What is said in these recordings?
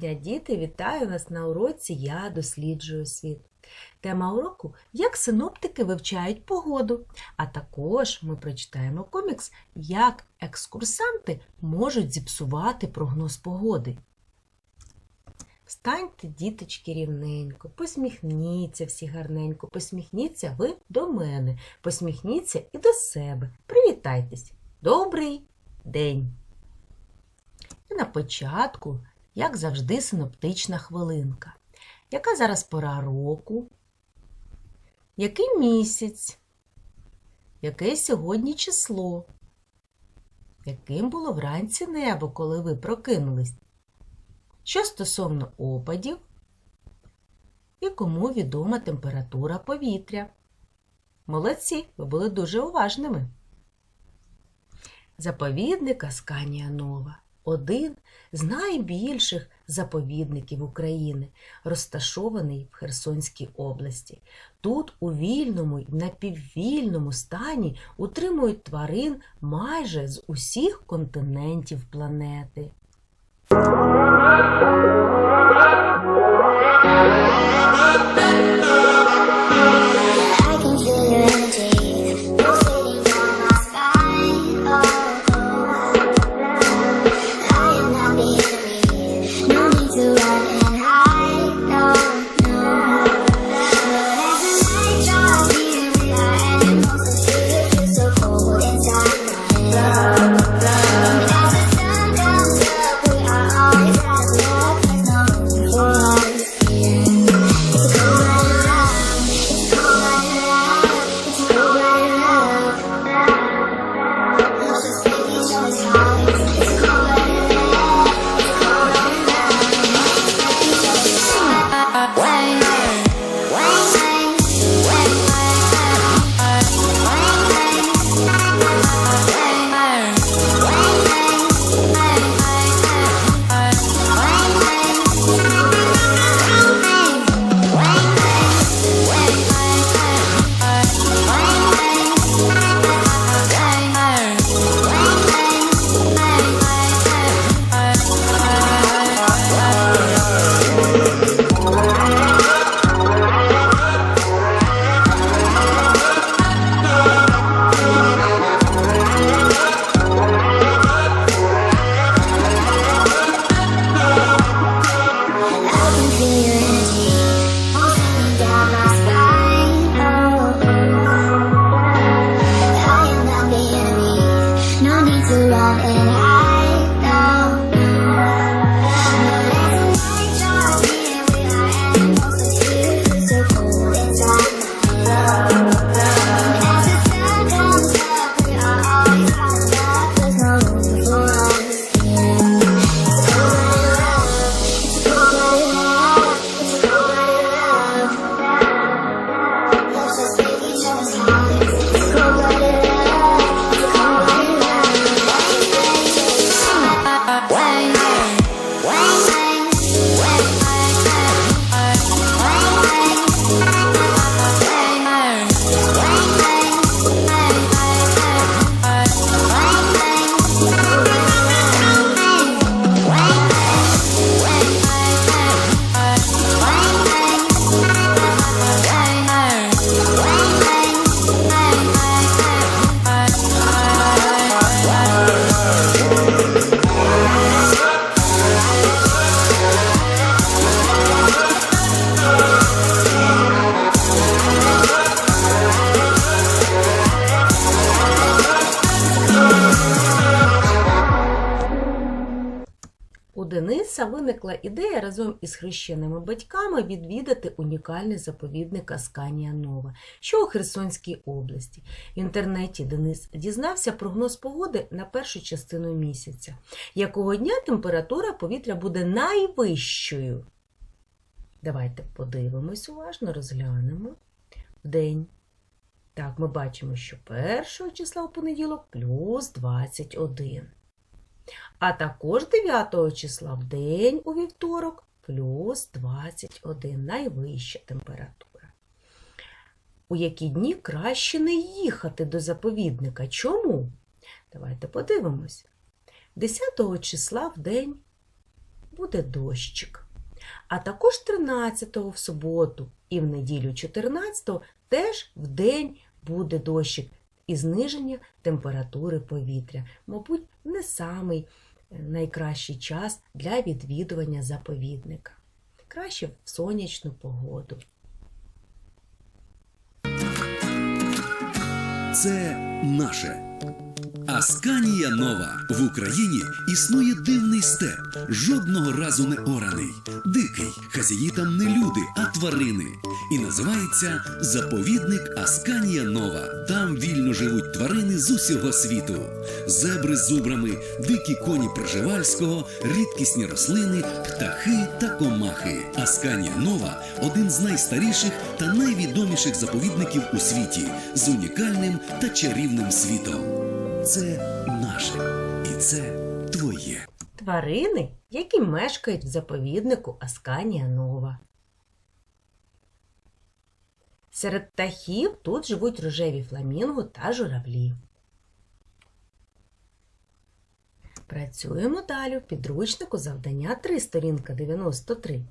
дня, діти! Вітаю вас на уроці Я досліджую світ. Тема уроку як синоптики вивчають погоду. А також ми прочитаємо комікс, як екскурсанти можуть зіпсувати прогноз погоди. Встаньте, діточки, рівненько, посміхніться всі гарненько, посміхніться ви до мене, посміхніться і до себе. Привітайтесь! Добрий день! І на початку, як завжди, синоптична хвилинка. Яка зараз пора року? Який місяць? Яке сьогодні число? Яким було вранці небо, коли ви прокинулись? Що стосовно опадів? І кому відома температура повітря? Молодці, ви були дуже уважними. Заповідник Асканія Нова один з найбільших заповідників України, розташований в Херсонській області. Тут у вільному і напіввільному стані утримують тварин майже з усіх континентів планети. Дениса виникла ідея разом із хрещеними батьками відвідати унікальний заповідник Асканія Нова, що у Херсонській області. В інтернеті Денис дізнався прогноз погоди на першу частину місяця, якого дня температура повітря буде найвищою. Давайте подивимось уважно, розглянемо день. Так, ми бачимо, що першого числа у понеділок плюс 21. А також 9 числа в день у вівторок плюс 21 найвища температура. У які дні краще не їхати до заповідника? Чому? Давайте подивимось. 10 числа в день буде дощик. А також 13-го в суботу і в неділю 14-го теж в день буде дощик і зниження температури повітря. Мабуть, не самий е, найкращий час для відвідування заповідника. Краще в сонячну погоду. Це наше. Асканія Нова в Україні існує дивний степ, жодного разу не ораний, дикий, хазяї там не люди, а тварини. І називається заповідник Асканія Нова. Там вільно живуть тварини з усього світу: зебри з зубрами, дикі коні Пржевальського, рідкісні рослини, птахи та комахи. Асканія Нова один з найстаріших та найвідоміших заповідників у світі з унікальним та чарівним світом. Це наше і це твоє. Тварини, які мешкають в заповіднику Асканія Нова. Серед птахів тут живуть рожеві фламінго та журавлі. Працюємо далі в підручнику завдання 3, сторінка 93.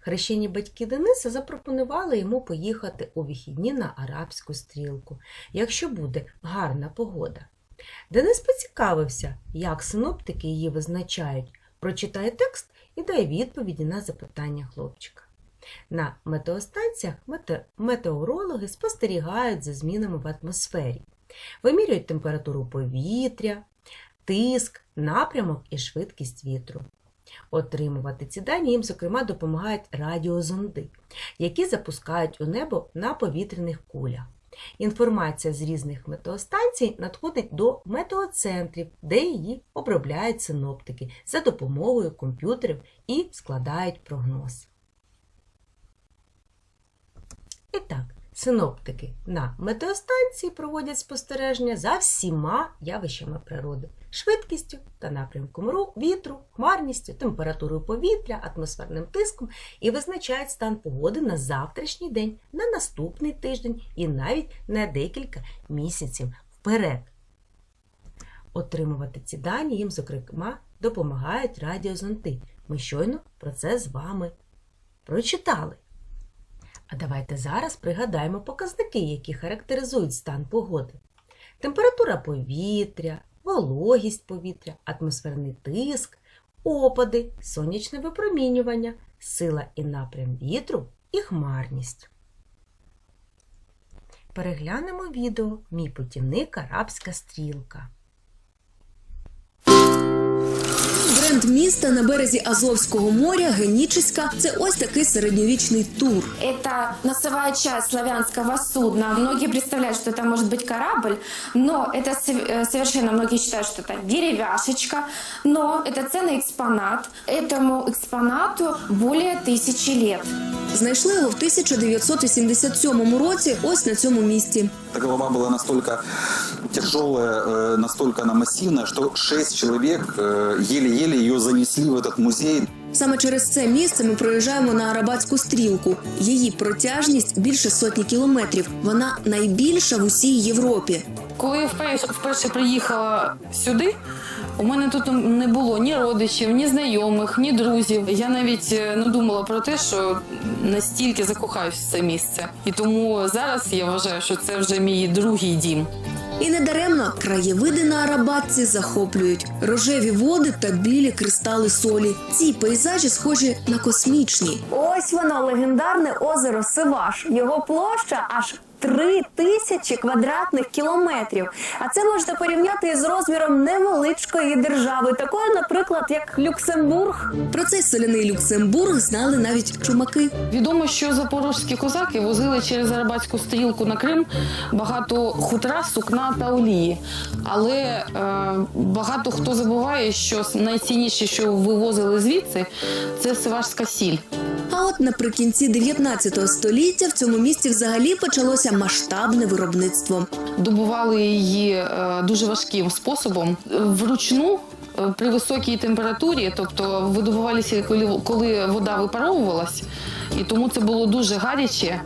Хрещені батьки Дениса запропонували йому поїхати у вихідні на арабську стрілку, якщо буде гарна погода. Денис поцікавився, як синоптики її визначають, прочитає текст і дає відповіді на запитання хлопчика. На метеостанціях метеорологи спостерігають за змінами в атмосфері, вимірюють температуру повітря, тиск, напрямок і швидкість вітру. Отримувати ці дані їм, зокрема, допомагають радіозонди, які запускають у небо на повітряних кулях. Інформація з різних метеостанцій надходить до метеоцентрів, де її обробляють синоптики за допомогою комп'ютерів і складають прогноз. І так, синоптики на метеостанції проводять спостереження за всіма явищами природи, швидкістю та напрямком ру- вітру, хмарністю, температурою повітря, атмосферним тиском і визначають стан погоди на завтрашній день, на наступний тиждень і навіть на декілька місяців вперед. Отримувати ці дані їм, зокрема, допомагають радіозонти. Ми щойно про це з вами прочитали. А давайте зараз пригадаємо показники, які характеризують стан погоди. Температура повітря, вологість повітря, атмосферний тиск, опади, сонячне випромінювання, сила і напрям вітру і хмарність. Переглянемо відео Мій путівник Арабська стрілка. Бренд міста на березі Азовського моря Генічеська це ось такий середньовічний тур. Это носовая часть славянского судна. Многие представляют, что это может быть корабль, но это сов- э, совершенно многие считают, что это деревяшечка, но это ценный экспонат. Этому экспонату более тысячи лет. Знайшли його в 1987 році ось на цьому місці. Эта голова была настолько тяжелая, э, настолько она массивная, что шесть человек э, еле-еле ее занесли в этот музей. Саме через це місце ми проїжджаємо на Арабатську стрілку. Її протяжність більше сотні кілометрів. Вона найбільша в усій Європі. Коли я вперше, вперше приїхала сюди, у мене тут не було ні родичів, ні знайомих, ні друзів. Я навіть не думала про те, що настільки закохаюсь в це місце. І тому зараз я вважаю, що це вже мій другий дім. І недаремно краєвиди на Арабатці захоплюють рожеві води та білі кристали солі. Ці пейзажі схожі на космічні. Ось воно легендарне озеро Сиваш. Його площа аж три тисячі квадратних кілометрів. А це можете порівняти із розміром невеличкої держави, такої, наприклад, як Люксембург. Про цей соляний Люксембург знали навіть чумаки. Відомо, що запорожські козаки возили через Арабатську стрілку на Крим багато хутра, сукна та олії. Але е, багато хто забуває, що найцінніше, що вивозили звідси, це сивашська сіль. А от наприкінці 19 століття в цьому місті взагалі почалося масштабне виробництво. добували її е, дуже важким способом вручну. е, При високій температурі, тобто видобувалися, коли, коли вода випаровувалась, і тому це було дуже гаряче.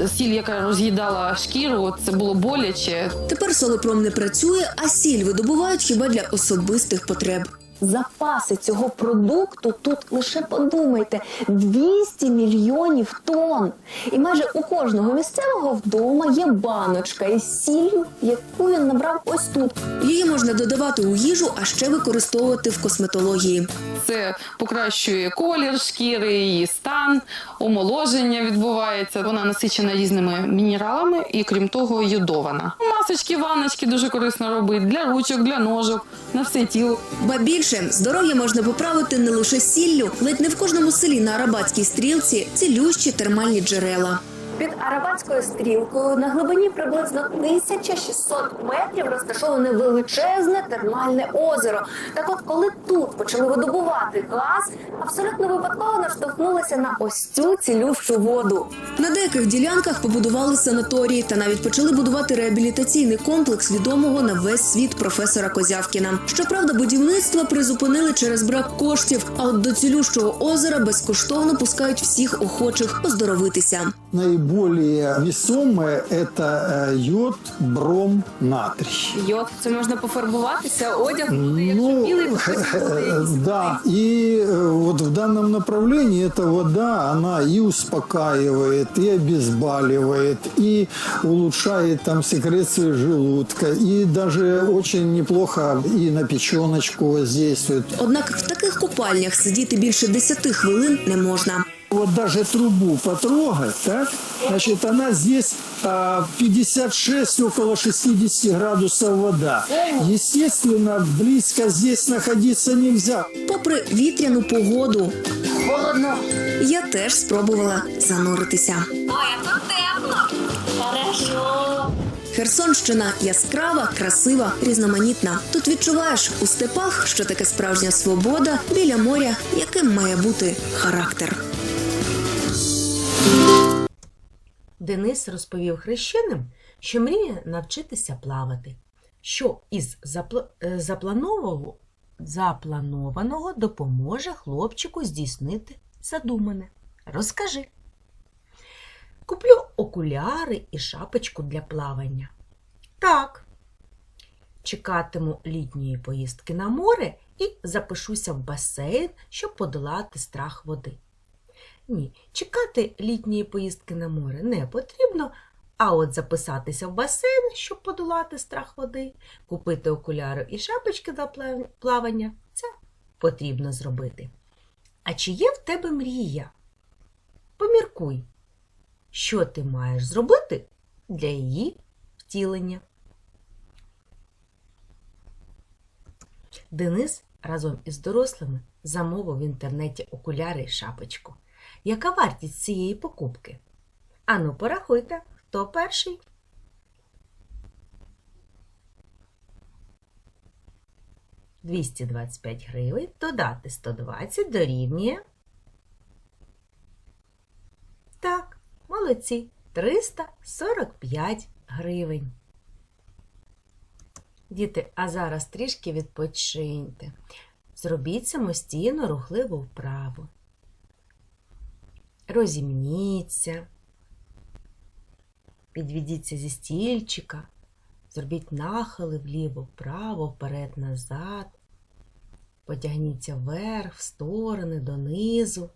Е, Сіль, яка роз'їдала шкіру, це було боляче. Тепер солепром не працює, а сіль видобувають хіба для особистих потреб. Запаси цього продукту тут лише подумайте 200 мільйонів тонн. І майже у кожного місцевого вдома є баночка із сіллю, яку він набрав ось тут. Її можна додавати у їжу, а ще використовувати в косметології. Це покращує колір шкіри, її стан, омоложення відбувається. Вона насичена різними мінералами і, крім того, йодована. Масочки, ванночки дуже корисно робити для ручок, для ножок, на все тіло. Ба більше здоров'я можна поправити не лише сіллю, ледь не в кожному селі на Арабатській стрілці цілющі термальні джерела. Під Арабатською стрілкою на глибині приблизно 1600 метрів розташоване величезне термальне озеро. Так от, коли тут почали видобувати газ, абсолютно випадково наштовхнулися на ось цю цілющу воду. На деяких ділянках побудували санаторії та навіть почали будувати реабілітаційний комплекс відомого на весь світ професора Козявкіна. Щоправда, будівництво призупинили через брак коштів. А от до цілющого озера безкоштовно пускають всіх охочих оздоровитися Наиболее весомое – это э, йод, бром, натрий. Йод, це можна пофарбуватися, одяг Ну, да, и э, вот в данном направлении эта вода, она и успокаивает, и обезболивает, и улучшает там секрецию желудка, и даже очень неплохо и на печеночку воздействует. Однак в таких купальнях сидіти більше 10 хвилин не можна. Вот даже трубу потрогать, так, значит, она здесь а, 56, около 60 градусов вода. Естественно, близко здесь находиться нельзя. Попри вітряну погоду, холодно. Я теж спробувала зануритися. Херсонщина яскрава, красива, різноманітна. Тут відчуваєш у степах, що таке справжня свобода біля моря, яким має бути характер. Денис розповів хрещеним, що мріє навчитися плавати, що із е, запланованого допоможе хлопчику здійснити задумане. Розкажи. Куплю окуляри і шапочку для плавання. Так. Чекатиму літньої поїздки на море і запишуся в басейн, щоб подолати страх води. Ні, чекати літньої поїздки на море не потрібно, а от записатися в басейн, щоб подолати страх води, купити окуляри і шапочки для плавання це потрібно зробити. А чи є в тебе мрія? Поміркуй, що ти маєш зробити для її втілення. Денис разом із дорослими замовив в інтернеті окуляри і шапочку. Яка вартість цієї покупки? Ану, порахуйте, хто перший? Двісті двадцять п'ять гривень додати 120 дорівнює. Так, молодці, 345 гривень. Діти, а зараз трішки відпочиньте. Зробіть самостійно рухливу вправу. Розімніться, підведіться зі стільчика, зробіть нахили вліво, вправо, вперед, назад, потягніться вверх, в сторони, донизу.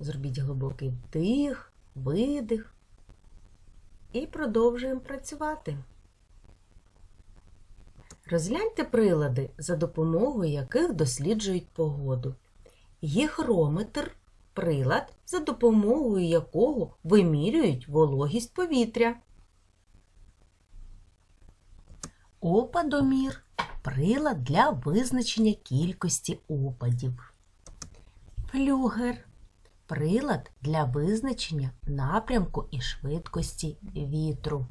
Зробіть глибокий вдих, видих і продовжуємо працювати. Розгляньте прилади, за допомогою яких досліджують погоду. Гігрометр прилад, за допомогою якого вимірюють вологість повітря. Опадомір прилад для визначення кількості опадів. Флюгер прилад для визначення напрямку і швидкості вітру.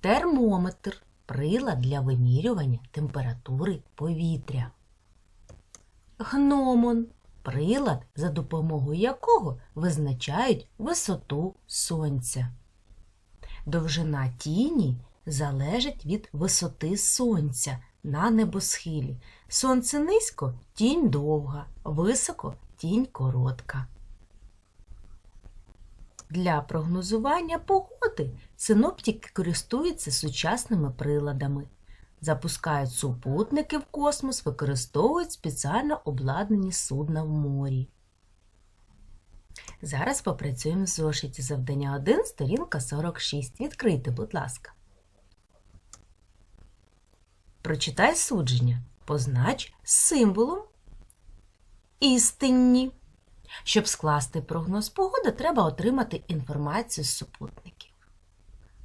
Термометр прилад для вимірювання температури повітря. Гномон прилад, за допомогою якого визначають висоту сонця. Довжина тіні залежить від висоти сонця на небосхилі. Сонце низько тінь довга, високо тінь коротка. Для прогнозування погоди синоптики користуються сучасними приладами. Запускають супутники в космос, використовують спеціально обладнані судна в морі. Зараз попрацюємо в зошиті завдання 1, сторінка 46. Відкрийте, будь ласка. Прочитай судження. Познач символом істинні. Щоб скласти прогноз погоди, треба отримати інформацію з супутників.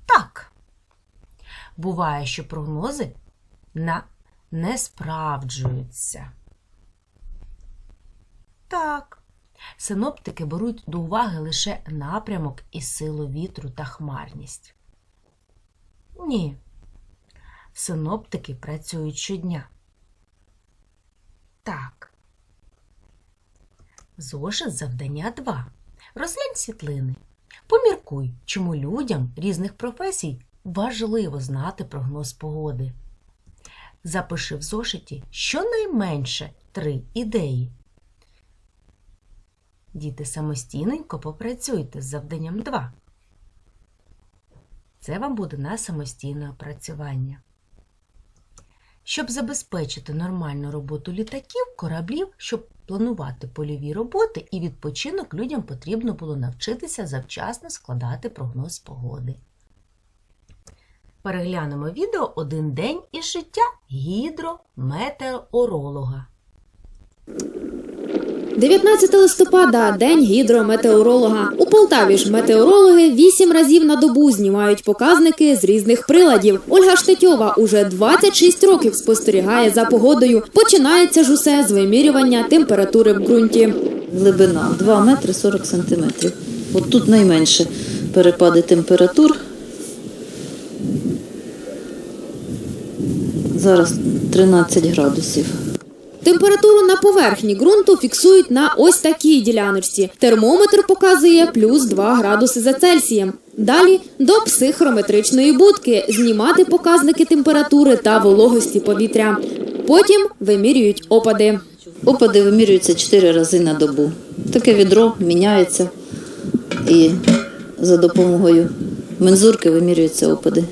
Так. Буває, що прогнози на... не справджуються. Так. Синоптики беруть до уваги лише напрямок і силу вітру та хмарність. Ні. Синоптики працюють щодня. Так. Зошит завдання 2. Розглянь світлини. Поміркуй, чому людям різних професій важливо знати прогноз погоди. Запиши в зошиті щонайменше три ідеї. Діти самостійненько попрацюйте з завданням 2. Це вам буде на самостійне опрацювання. Щоб забезпечити нормальну роботу літаків, кораблів, щоб планувати польові роботи і відпочинок, людям потрібно було навчитися завчасно складати прогноз погоди. Переглянемо відео «Один день із життя гідрометеоролога. 19 листопада день гідрометеоролога. У Полтаві ж метеорологи вісім разів на добу знімають показники з різних приладів. Ольга Штетьова уже 26 років спостерігає за погодою. Починається ж усе з вимірювання температури в ґрунті. Глибина 2 метри 40 сантиметрів. От тут найменше перепади температур. Зараз 13 градусів. Температуру на поверхні ґрунту фіксують на ось такій діляночці. Термометр показує плюс 2 градуси за Цельсієм. Далі до психрометричної будки знімати показники температури та вологості повітря. Потім вимірюють опади. Опади вимірюються 4 рази на добу. Таке відро міняється і за допомогою мензурки вимірюються опади.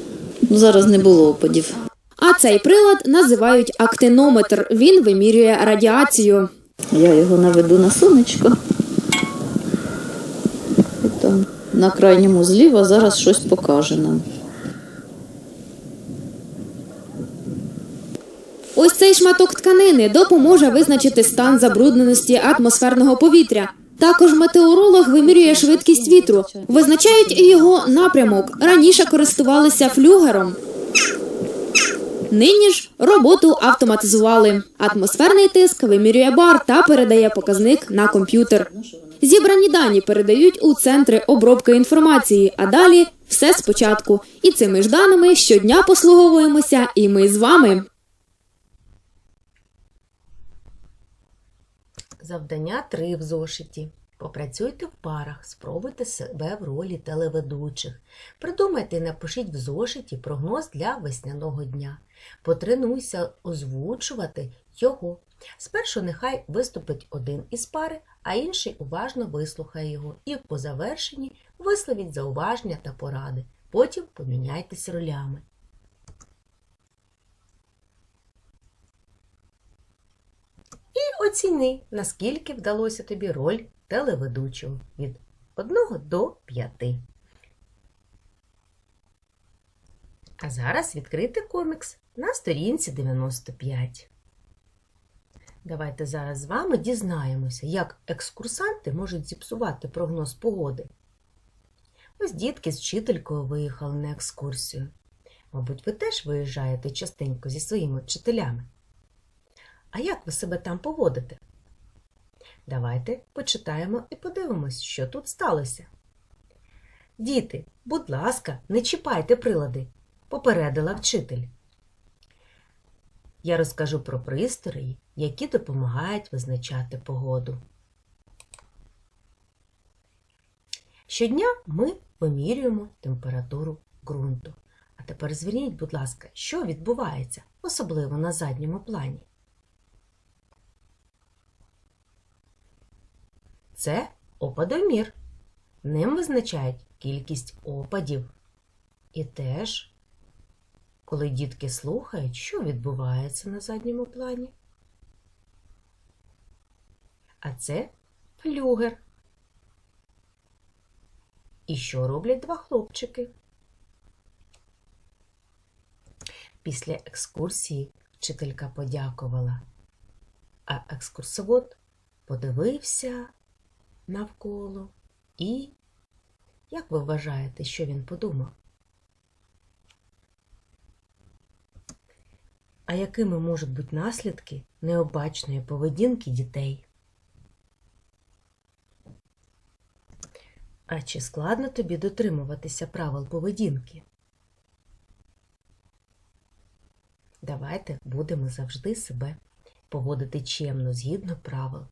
Ну, зараз не було опадів. А цей прилад називають актинометр. Він вимірює радіацію. Я його наведу на сонечко. І там на крайньому зліва зараз щось покаже нам. Ось цей шматок тканини допоможе визначити стан забрудненості атмосферного повітря. Також метеоролог вимірює швидкість вітру, визначають і його напрямок. Раніше користувалися флюгером. Нині ж роботу автоматизували. Атмосферний тиск вимірює бар та передає показник на комп'ютер. Зібрані дані передають у центри обробки інформації, а далі все спочатку. І цими ж даними щодня послуговуємося і ми з вами. Завдання 3 в зошиті. Попрацюйте в парах, спробуйте себе в ролі телеведучих. Придумайте і напишіть в зошиті прогноз для весняного дня. Потренуйся озвучувати його. Спершу нехай виступить один із пари, а інший уважно вислухає його і по завершенні висловіть зауваження та поради. Потім поміняйтесь ролями. І оціни, наскільки вдалося тобі роль телеведучого від 1 до 5. А зараз відкрити комікс на сторінці 95. Давайте зараз з вами дізнаємося, як екскурсанти можуть зіпсувати прогноз погоди. Ось дітки з вчителькою виїхали на екскурсію. Мабуть, ви теж виїжджаєте частенько зі своїми вчителями. А як ви себе там поводите? Давайте почитаємо і подивимось, що тут сталося. Діти, будь ласка, не чіпайте прилади, попередила вчитель. Я розкажу про пристрої, які допомагають визначати погоду. Щодня ми вимірюємо температуру ґрунту. А тепер зверніть, будь ласка, що відбувається, особливо на задньому плані. Це опадомір. Ним визначають кількість опадів. І теж Коли дітки слухають, що відбувається на задньому плані. А це флюгер. І що роблять два хлопчики? Після екскурсії вчителька подякувала, а екскурсовод подивився навколо і, як ви вважаєте, що він подумав? А якими можуть бути наслідки необачної поведінки дітей? А чи складно тобі дотримуватися правил поведінки? Давайте будемо завжди себе поводити чемно згідно правил.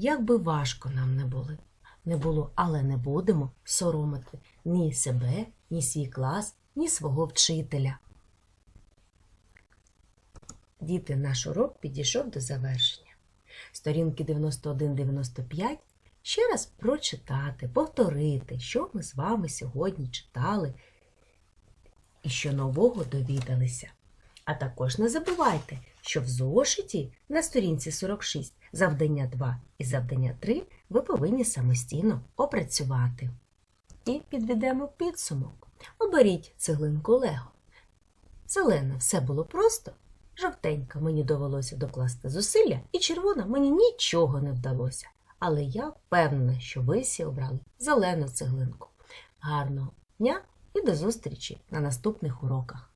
Як би важко нам не були, не було, але не будемо соромити ні себе, ні свій клас, ні свого вчителя. Діти, наш урок підійшов до завершення. Сторінки 91-95 ще раз прочитати, повторити, що ми з вами сьогодні читали і що нового довідалися. А також не забувайте, що в зошиті на сторінці 46 завдання 2 і завдання 3 ви повинні самостійно опрацювати. І підведемо підсумок. Оберіть цеглинку Лего. Зелена все було просто, жовтенька мені довелося докласти зусилля, і червона мені нічого не вдалося. Але я впевнена, що ви всі обрали зелену цеглинку. Гарного дня і до зустрічі на наступних уроках.